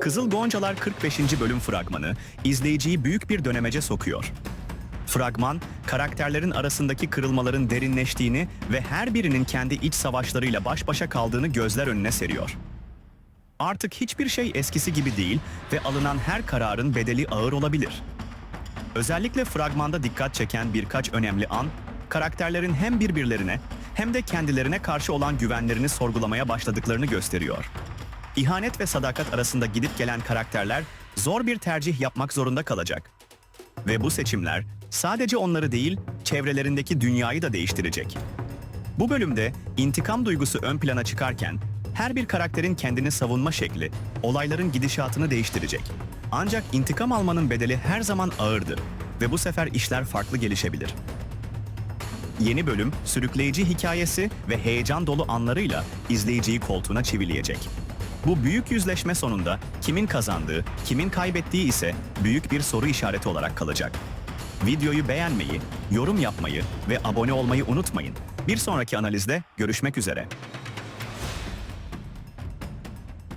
Kızıl Goncalar 45. bölüm fragmanı izleyiciyi büyük bir dönemece sokuyor. Fragman, karakterlerin arasındaki kırılmaların derinleştiğini ve her birinin kendi iç savaşlarıyla baş başa kaldığını gözler önüne seriyor. Artık hiçbir şey eskisi gibi değil ve alınan her kararın bedeli ağır olabilir. Özellikle fragmanda dikkat çeken birkaç önemli an, karakterlerin hem birbirlerine hem de kendilerine karşı olan güvenlerini sorgulamaya başladıklarını gösteriyor. İhanet ve sadakat arasında gidip gelen karakterler zor bir tercih yapmak zorunda kalacak. Ve bu seçimler sadece onları değil, çevrelerindeki dünyayı da değiştirecek. Bu bölümde intikam duygusu ön plana çıkarken her bir karakterin kendini savunma şekli olayların gidişatını değiştirecek. Ancak intikam almanın bedeli her zaman ağırdır ve bu sefer işler farklı gelişebilir. Yeni bölüm sürükleyici hikayesi ve heyecan dolu anlarıyla izleyiciyi koltuğuna çivileyecek. Bu büyük yüzleşme sonunda kimin kazandığı, kimin kaybettiği ise büyük bir soru işareti olarak kalacak. Videoyu beğenmeyi, yorum yapmayı ve abone olmayı unutmayın. Bir sonraki analizde görüşmek üzere.